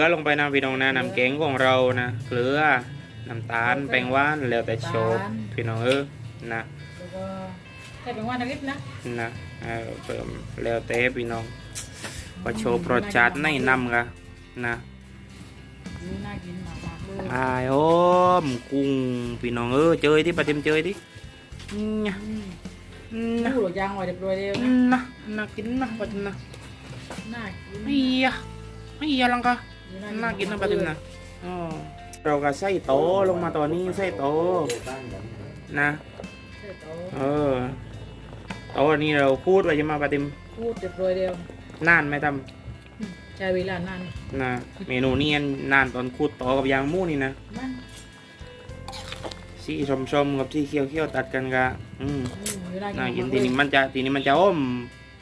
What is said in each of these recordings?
เกลือลงไปนะพี่น้องนะน้ำแกงของเรานะเกลือน้ำตาลแป้งหว่านแล้วแต่โชบพี่น้องเออนะแล้วก็ใส่เป็นว่านักนิดนะนะเออเพิ่มแล้วแต่พี่น้องพอโชว์รสชาติในนำกะนะนี่น่ากินมากมากๆเลยอายโอมกุ้งพี่น้องเออเจยที่ปะเต็มเจยที่นะอืมนะผู้หลดยางไว้เรียบร้อยแล้วนะนะน่ากินนะปะเต็มนะน่ากินไอ้ยะไอ้ยะลังกะ น่ากินนะปะเต็มนะอ๋อเราก็ใส่โตะลงมาตอนนี้ใส่โตะนะใส่โต๊ะเออโตะนี้เราพูดไว้จะมาปะเต็มพูดเรียบร้อยแล้วนานไหมทอืมใช้เวลานานำนะเมนูนี้นานตอนคูดโตอกับยางหมูนี่นะมันสีชมๆกับสีเขียวๆตัดกันกะอืมอืมอยู่น่าน่ากิกินนมากทีเลยนี้มันจะทีนี้มันจะอ้อม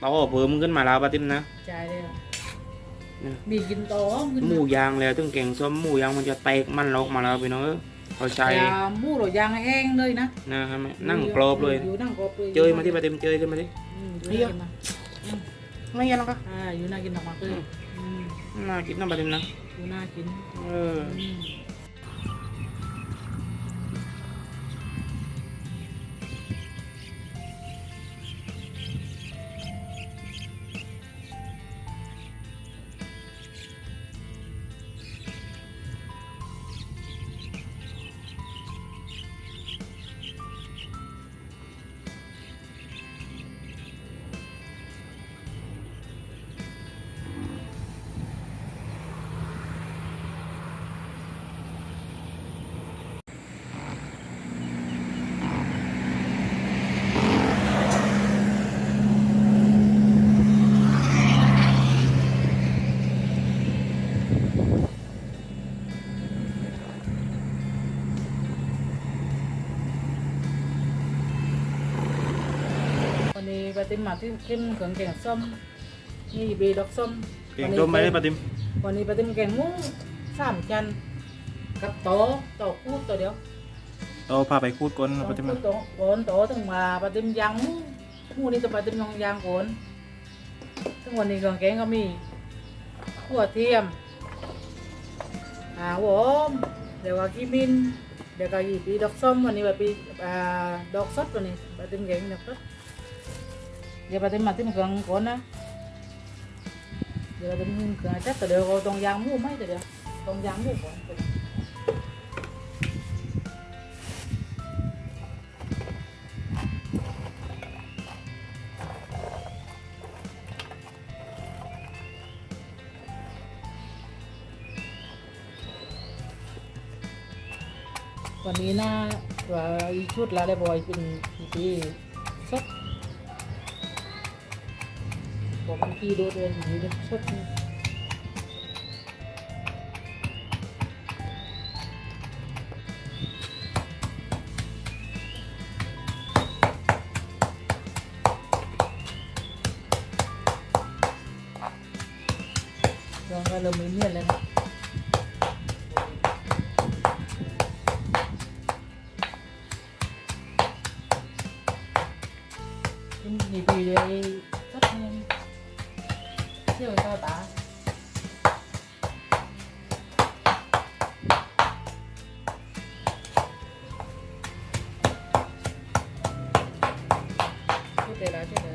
โตเพิ่มขึ้นมาแล้วปะติมนะใช่แล้วเนี่ย มีกินโต๊ะขึ้นหมูยางแล้วถึงแกงส้มหมูยางมันจะแตกมันออกมาแล้วพี่น้องเออเขาใช้ยาหมูหลดยางแห้งเลยนะนะครับนั่งกรอบเลยอยู่นั่งกรอบเลยเจยมาที่ปะติมเจยขึ้นมาดิอืมอยู่เฮ้ยน่ากินนะอืมไม่ยังหรอกะอ่าอยู่น่ากินมากๆเลยอืมน่ากินนะปะติมนะอยู่น่ากินเออ มมาที่เข้มเครื่องแกงส้มนี่บีดอกส้มแกงส้มไม่ได้ปะติมวันนี้ปาติมแกงหมูสามจานกับโต๊ะโต๊ะคูดตัวเดียวโตพาไปคูดก้นโต๊ะปะติมคูดโต๊ะโกนโต๊ะถึงมาปาติมยางหมูหมูนี่จะปาติมยองยางโกนซึ่งวันนี้เครื่องแกงก็มีขั่วเทียมอ่าหอมเดี๋ยวก็กีมินเดี๋ยวก็ยีปีดอกส้มวันนี้แบบปีอ่าดอกสดวันนี้ปาติมแกงดอกสด เดี๋ยวไปถึงมาถึงเครื่องก่อนนะเดี๋ยวถึงเครื่องจัดแต่เดี๋ยวเราต้องยางมูไหมแต่เดี๋ยวต้องยางมูก่อนวันนี้นะว่าชุดละได้บ่อยเป็นปีสด บอกบางทีโดนเดินอยู่ใเที่ยวต่อตาช่วยเตะละช่วยเต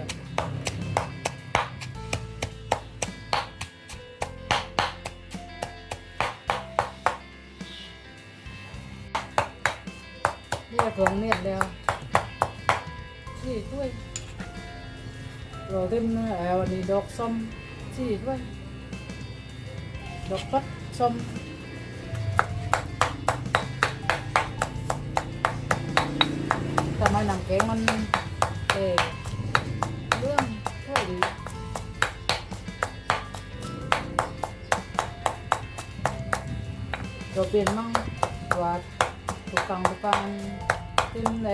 สี่ด้วยดอกฟักส้มทำไมหนังแกงมันเออเรื่องช่วยดีเราเปลี่ยนมั่งว่าตุกตังตุกตังติ้มใน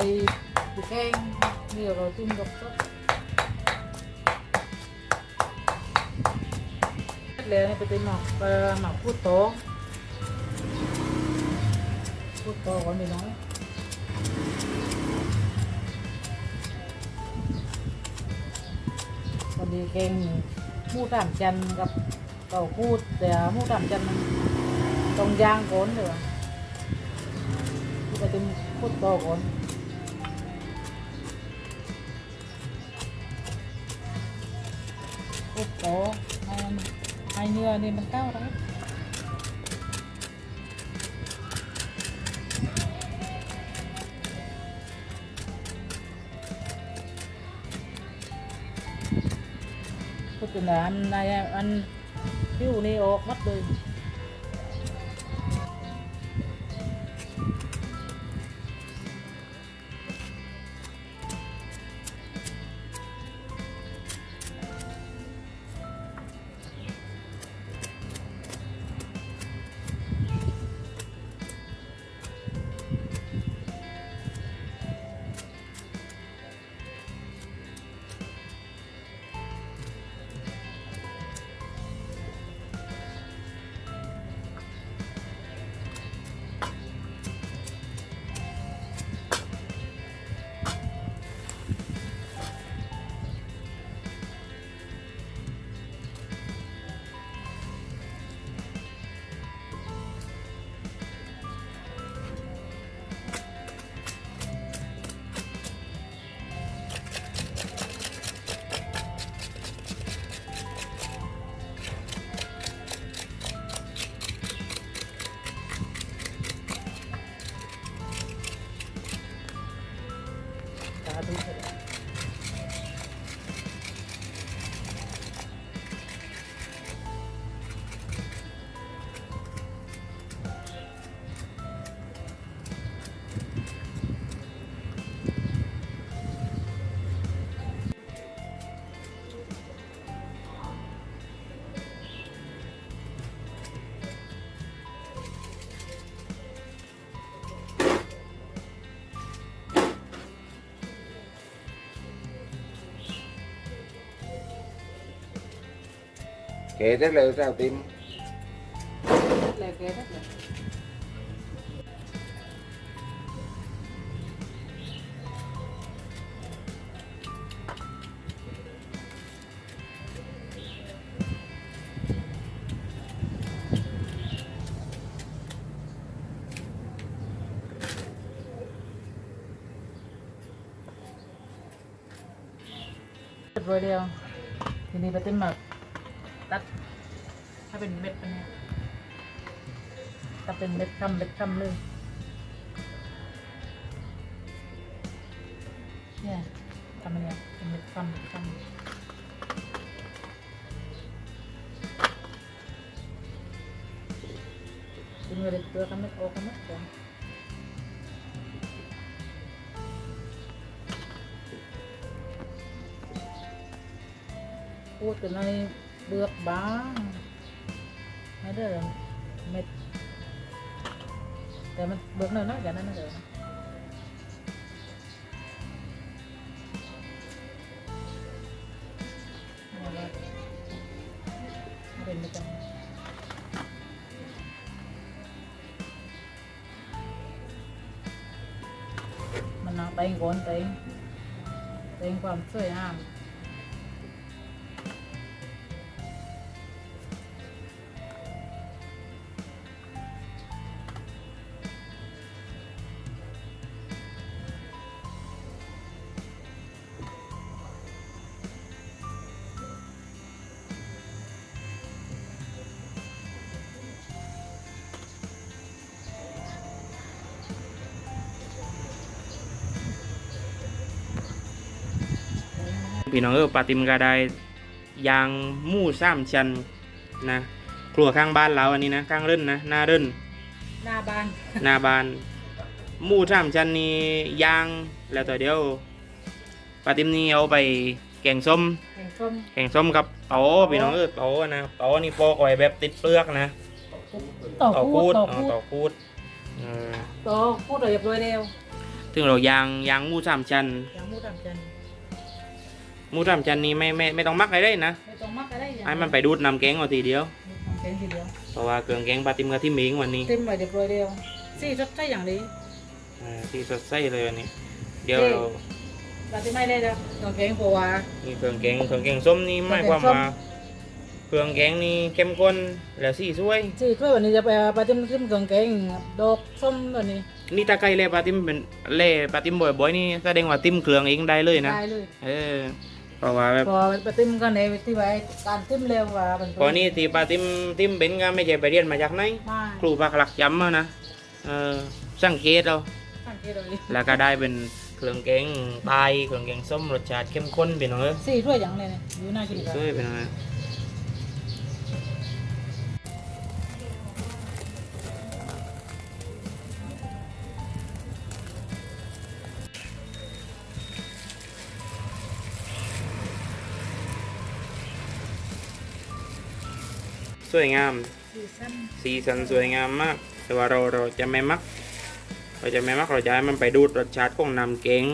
ตุกแกงนี่เราติ้มดอกฟัก เลยนี่ไปติ้มหมักหมักพูดโตพูดโตก่อนดีน้อยวันนี้แกงมูสามชั้นกับเก่าพูดแต่มูทำจันมันตรงยางโกนเลยวะที่ไปติมพูดโตกนพูดโตให้มันให้เนื้อนพูดถึง นะอันในอันผิวนี่ออกหมั കേരള ചവിട്ടിയും പോലെയോ ถ้าเป็นเม็ดเป็นเนี่ยถ้าเป็นเม็ดคำเม็ดคำเลยเนี่ยทำมันเนี่ยเป็นเม็ดคำเม็ดคำดึงเลยตัวคำเม็ดออกคำเม็ดก่อนพูดกันในเบือกบาง ไม่ได้หรอกเม็ด แต่มันเบือกน้อยๆกันนั่นนะเดี๋ยวนะเอาละเอาเป็นไปจังมันเอาไปก่อนไปไปความสวยงาม พี่น้องเออปาติมก็ได้ยางหมู่สามชั้นนะครัวข้างบ้านเราอันนี้นะข้างเร่นนะหน้าเร่นหน้าบานหน้าบ้านหมู่สามชั้นนี่ยางแล้วต่อเดียวปาติมนี่เอาไปแกงส้มแข่งส้มแกงส้มกับเต๋าพี่น้องเออเต๋านะเต๋านี่ปอกไว้แบบติดเปลือกนะต่อเต๋าพูคูดดต่ออ๋อพูดเต๋าคูดเออต่อพูดเรียบร้อยแล้วซึ่งเรายางยางหมู่สามชั้นยังมูดำจันห มู่สามชั้นนี่ไม่ไม่ไม่ต้องมักอะไรได้นะไม่ต้องมักอะไรอย่างให้มันไปดูดน้ำแกงเอาทีเดียวทำเป็นทีเดียวเพราะว่าเครื่องแกงปลาติมกับที่หมิงวันนี้เต็มไปเรียบร้อยแล้วสี่รสชาติอย่างดีอ่าที่สดใสเลยวันนี้ เดี๋ยวเราปลาที่ไม่ได้แล้วน้องแกงปัวนี่เครื่องแกงเครื่องแกงส้มนี่หมายความเครื่องแกงส้มว่าเครื่องแกงนี่เข้มข้นแล้วสีสวยสี่ถ้วยวันนี้จะไปปลาติ้มติ้มเครื่องแกงดอกส้มตัวนี้ นี่ตาไก่เล่ปลาติมเป็นเล่ปลาติมบ่อยๆนี่แสดงว่าติมเครื่องเองได้เลยนะได้เลยเออ เพราะว่าแบบพอปลาติ้มกันในที่ไว้การติ้มเร็วกว่ามันพอนี่ที่ปลาติมติมเป็นก็ไม่ใช่ไปเรียนมาจากไหนมาครูปักหลักจำเอานะเออสังเกตเอาสังเกตเอาดิแล้วก็ได้เป็นเครื่องแกงไตเครื่องแกงส้มรสชาติเข้มข้นเป็นองเออสี่ถ้วยอย่างเลยเนี่ยอยู่น่ากินครับช่วยเป็นอง สวยงามสี่สั้นสีสันสวยงามมาก แต่ว่าเราเราจะไม่มัก เราจะไม่มักเราจะให้มันไปดูดรสชาติของน้ำแกง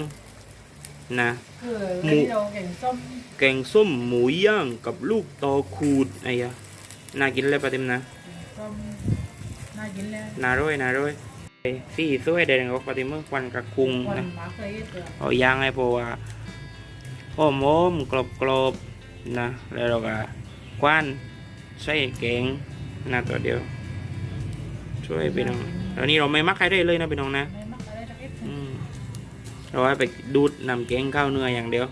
นะคือวันนี้เราแกงส้มแกงส้มหมูย่างกับลูกตอขูดไอ้ยะน่ากินเลยปะติมนะส้มน่ากินแล้วน่าร่อยน่าร่อยไอ้สีสวยแดงออกปะติมเมื่อควันกระคุงวันนะมาเคยเตือนเอาย่างให้พอว่าหอมหอมกรอบกรอบๆนะแล้วเราก็คว้าน ใส่แกงนะตัวเดียว ช่วยพี่น้องแล้วนี่เราไม่มักใครได้เลยนะพี่น้องนะไม่มักอะไรสักนิดอืมเราให้ไปดูดนำแกงข้าวเนื้ออย่างเดียว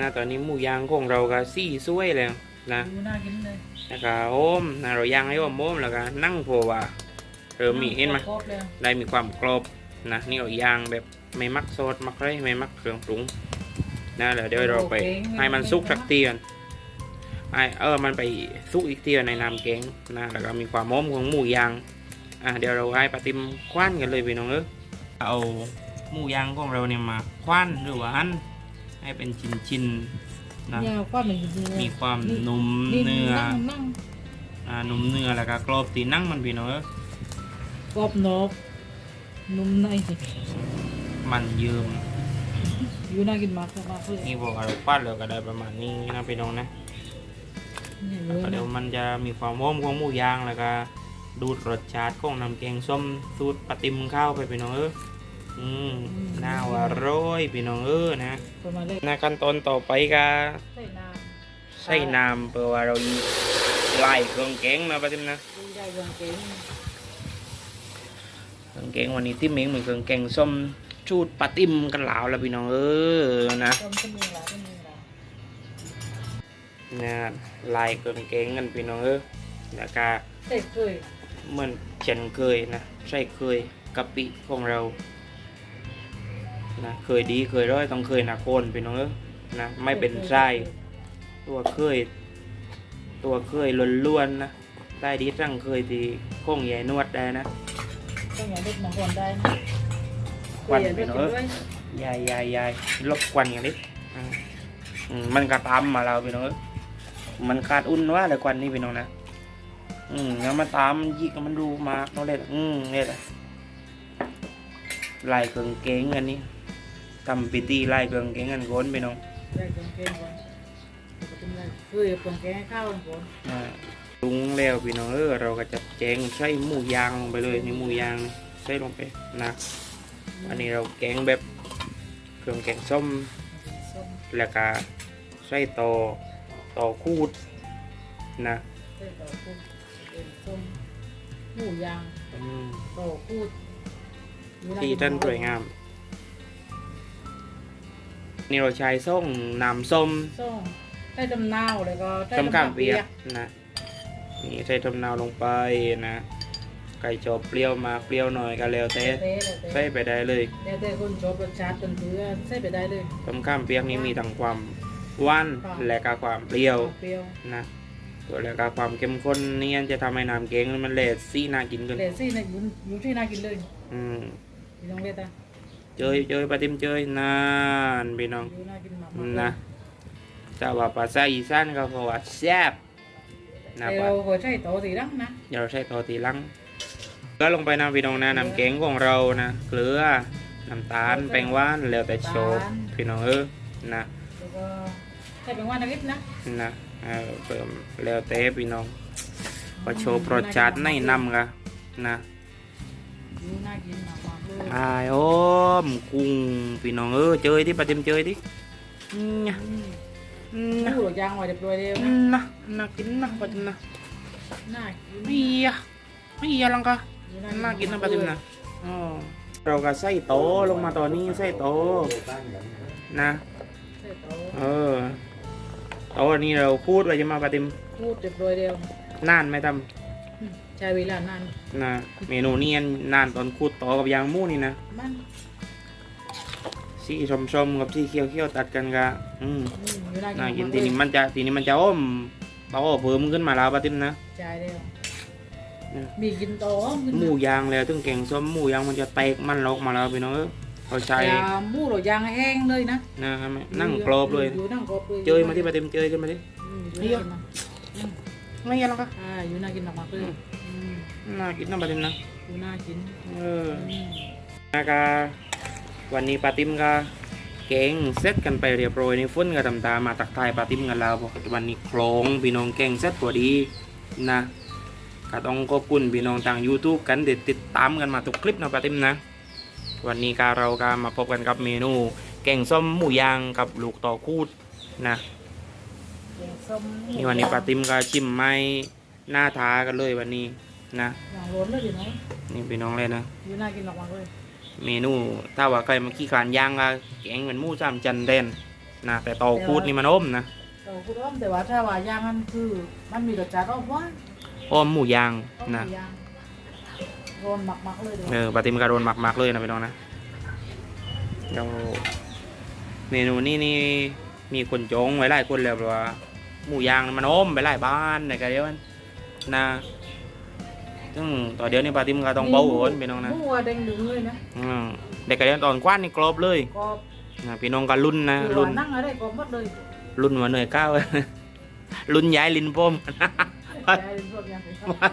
นะตอนนี้หมูย่างของเราก็สี่สวยแล้ว นะดูน่ากินเลยแล้วก็โอมนะเราย่างให้โอมโอมแล้วก็นั่งโผล่ว่าเริ่มมีเห็นไหมครบเลยได้มีความกรอบนะนี่เราย่างแบบไม่มักซอสมักอะไรไม่มักเครื่องปรุงนะแล้วเดี๋ยวเราไปให้มันสุกสักทีก่อนไอเออมันไปสุกอีกทีในน้ำแกงนะแล้วก็มีความหอมของหมูย่างอะเดี๋ยวเราให้ปาติมคว้านกันเลยพี่น้องเออเอาหมูย่างของเราเนี่ยมาคว้านหรือว่าหั่นให้เป็นชิ้นๆ นะเนี่ยความันจริงๆเลยมีความนุ่มเนื้อนั่งอ่านุ่มเนื้อแล้วก็กรอบตีนั่งมันพี่น้องกรอบนอกนุ่มในสิมันเยิ้มอยู่น่ากินมากมากเลยนี่พอเราปั้นแล้วก็ได้ประมาณนี้นะพี่น้องนะเนี่ยแล้วเดี๋ยวมันจะมีความหอมของหมูย่างแล้วก็ดูดรสชาติของน้ำแกงส้มสูตรปลาติมข้าวไปพี่น้องเออ อืมน่าว่าอร้อยพี่น้องเออนะประมาณเลยนะขั้นตอนต่อไปก็ใส่น้ใส่น้ำเพื่อว่าเราไล่เครื่องแกงนะปลาติมนะำดูได้เครื่องแกงเครื่องแกงวันนี้ที่เม้งเหมือนเครื่องแกงส้มชูดปลาติมกันหลาวแล้วพี่น้องเออนะ ต้มต้มมือละต้มมือละนะไล่เครื่องแกงกันพี่น้องเออแล้วก็ใส่เคยเหมือนเช่นเคยนะ ใช่เคยกะปิของเรา นะเคยดีเคยร้อยต้องเคยหนักโคนพี่น้องเออนะไม่เป็นไส้ตัวเคย ตัวเคยล้วนๆนะได้ดีตั้งเคยที่คงใหญ่นวดได้นะต้องอย่างเด็กบางคนได้นะควันเคยพี่น้องเออด้วยยายยายยายลบควันอย่างนี้อ่าอืมมันกระตามมาเราพี่น้องเออมันขาดอุ่นว่าเลยควันนี่พี่น้องนะอืมแล้วมาตามมันยิกมันดูมากน้องเล็ดอืมเนี่ยแหละไล่เครื่องเกงอันนี้ ทำพิธีไล่เครื่องเกงกันก้นไปน้องได้เครื่องแกงก่อนแล้วก็ต้มได้เคยเครื่องแกงให้ข้าวก่อนอ่าปรุงแล้วพี่น้องเออเราก็จะแจงใส่หมูยางลงไปเลยนี่หมูยางใส่ลงไปนะอันนี้เราแกงแบบเครื่องแกงส้มส้มแล้วก็ใส่ตอตอคูดนะใส่ต่อกุ้งเป็นส้มหมูยางอืมต่อพูด ที่ท่านสวยงาม นี่เราใช้ส้มน้ำส้มส้มใส่ตำนาวแล้วก็ใส่ต้มตำข้าข้ามวเปีเปียยกกนะนี่ใส่ต้มนาวลงไปนะไก่จอบเปรี้ยวมาเปรี้ยวหน่อยก็แล้วแต่เต้แล้วใส่แต่ไปได้เลยแล้วแต่คนชอบรสชาติจนถือใส่ไปได้เลยต้มข้ามเปียกนี้มีทั้งความหวานค่ะและก็ความเปรี้ยวเปรี้ยวนะตัวแล้วก็ความเข้มข้นนี่จะทำให้น้ำเกงมันเละซี่น่ากินขึ้นเลซี่นะอยู่อยู่ที่น่ากินเลยอืมพี่น้องเวตา เจยเจยปลาติมเจยนานพี่น้องอยู่น่ากินมากนะแต่ว่าภาษาอีสานก็เพราะว่าแซ่บนะแต่ว่าเราก็ใช้โตสีดังนะเดี๋ยวเราใช้ตัวตีลังก็ลงไปนะพี่น้องนะน้ำแกงของเรานะเกลือน้ำตาลแป้งหว่านแล้วแต่โชว์พี่น้องเออนะแล้วก็ใส่เป็นว่านักนิดนะนะเออเพิ่มแล้วแต่พี่น้องหก็โชว์โปรจาดในนำกะนะยูน่ากินมาก ๆเลยอายโอ้มกุ้งพี่น้องเออเจยที่ปลาเต็มเจยดิอืมนะอืมอืมนะผู้หลกยางไว้เรียบร้อยแล้วอืนะมนะน่ากินนะปลาเต็มนะน่ากินไม่ยะไม่ยะลังกะยูน่ากินนะปลาเต็มนะอ๋อเราก็ใส่โตลงมาตอนนี้ใส่โตนะใส่โต๊ะเออโตอันนี้เราพูดไว้จะมาปลาเต็มพูดเรียบร้อยแล้วนานไหมทอืม ใช้เวลานานำนะเมนูนี้อันนานตอนคูดต่อกับยางหมูนี่นะมันสีชมๆกับสีเขียวๆตัดกันกะอืมอืมยูน่าน่ากิกินนทีนี้มันจะทีนี้มันจะอ้อมเตาเพิ่มขึ้นมาแล้วปะติมนะ ใช่แล้วอืมมีกินโต๊ะกินหมูยางแล้วถึงแกงส้มหมูยางมันจะแตกมันออกมาแล้วพี่น้องเอ้ยเขาใช้ยาหมูหลกยางแห้งเลยนะนะครับนั่งกรอบเลย อยู่นั่งกรอบเลยเจยมาที่ปะติมเจยขึ้นมาดิ อืมเฮ้ยูยน่ากินนะอืมไม่ยังหรอกครับอ่ายูน่ากินมากๆเลยอืม น่ากินนะปะติมนะยูน่ากินเอออืมนะกะวันนี้ปาติมก็แกงเสร็จกันไปเรียบร้อยในฟุ้นก็ทำตามมาตักทายปาติมกันแล้วบอกวันนี้โครงพี่น้องแกงเสร็จพอดีนะก็ต้องขอบคุณพี่น้องทาง YouTube กันเด็ดติดตามกันมาทุกคลิปนะปาติมนะ วันนี้ก็เราก็มาพบกันกับเมนูแกงส้มหมูยางกับลูกต่อคูดนะแกงส้มนี่วันนี้ปาติมก็ชิมไม่หน้าทากันเลยวันนี้ นะอย่างร้อนเลยดิน้องนี่พี่น้องเลยนะยูน่ากินมากๆเลยเมนูถ้าว่าใครมาขี้ขลานย่างก็แกงเหมือนหมูสามจันแดนนะแต่ต่อคูดนี่มันอมนะแต่ว่าคุณอ้อมแต่ว่าถ้าว่าย่างมันคือมันมีรสชาติอ้อมหว่านอมหมูยางอ้อมนะมีย่างร้อนมากๆเลยเดี๋ยวเออปาติมกระโดนหมักๆเลยนะพี่น้องนะเดี๋ยวเมนูนี้นี่มีคนจองไว้หลายคนแล้วเพราะว่าหมูยางมันอมไปหลายบ้านในกระเดียวมันนะ ซึ่งต่อเดี๋ยวนี้ปาติมก็ต้องเบาโอนพี่น้องนะหมูอะแดงดึงเลยนะอืมเด็กกระเดียวตอนกว้านนี่กรอบเลยกรอบนะพี่น้องก็รุ่นนะรุ่นนั่งอะไรกรอบหมดเลยรุ่นหัวเหนื่อยก้าวรุ่นย้ายลินพมใช่เป็นพวกอย่างเป็นข้าว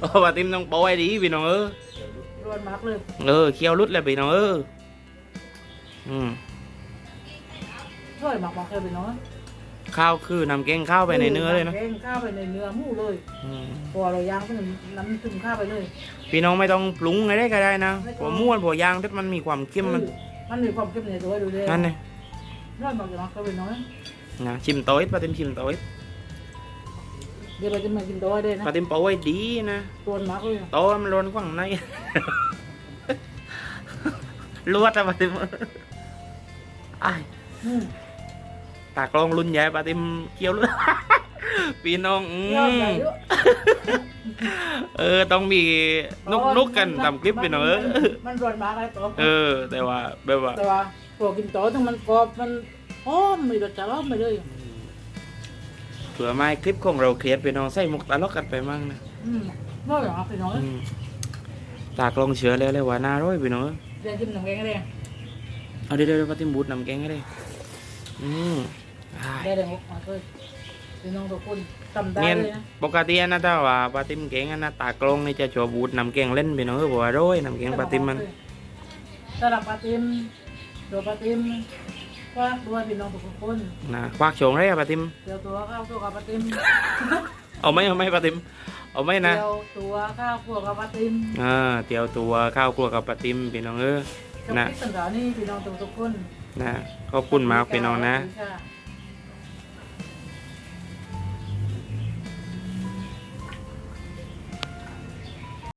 โอ้ปาติมต้องโป้ให้ดีพี่น้องเออร้อนมากเลยเออเคี้ยวรุดเลยพี่น้องเอออืมช่วยมากๆเลยไปเนาะ ข้าวคือนำแกงข้าวไปในเนื้อเลยนะแกงข้าวไปในเนื้อหมูเลยอืมพอเราย่างก็น้ำถึงข้าวไปเลย พี่น้องไม่ต้องปรุงอะไรได้ก็ได้นะหัวม้วนหัวยางที่มันมีความเข้มมัน มันมีความเข้มในตัวดูเลยนั่นเลยร้อนมากเลยมากเลยเนาะนะชิมโต๊ะปาติมชิมโต๊ะเดี๋ยวเราจะมากินตัวด้วยนะปาติมโป้ไว้ดีนะร้อนมากเลยโต๊ะมันร้อนกว่างในลวดอะปาติมอ้ายอืม ตากลองรุ่นใหญ่ปาติมเคี้ยวเลือดพี่น้องอืยอดใหญ่มด้วยเออต้องมีนุกนุกกันทำคลิปพี่น้องเออมันร้อนมากเลยตัวเออ แต่ว่าแบบว่าแต่ว่าพอกินโต๊ะต้องมันกรอบมันหอมมีรสชาติหอมไปเลยเผื่อไม่คลิปของเราเครียดพี่น้องใส่มุกตลกกันไปมั่งนะอืมร้อนเหรอพี่น้องอืมตากลองเชื้อแล้วเลยว่าน่าร้อยพี่น้องเอ้ยเดี๋ยวกินน้ำแกงก็ได้เอาเดี๋ยวเดี๋ยวปาติมบูดนำแกงให้ได้อืมอ่า ได้เลยมาเลยพี่น้องทุกคนทำได้เนี่ยเลยนะปกตินะถ้าว่าปาติมแกงอะนะตากลองนี่จะชัวบูดนำแกงเล่นพี่น้องเอ้ยบอกว่าร้อยนำแกงปาติมมันสำหรับปาติมตัวปาติมว่าด้วยพี่น้องทุกคนนะควักโฉงได้อะปาติมเดี๋ยวตัวข้าวตัวกับปาติมเอาไหมเอาไหมปาติมเอาไหมนะเดี๋ยวตัวข้าวตัวกับปาติมอ่าเตียวตัวข้าวครัวกับปาติมพี่น้องเอ้ยกับนะ พี่สันดานี่พี่น้องทุกคนนะขอบคุณมากพี่น้องนะค่ะ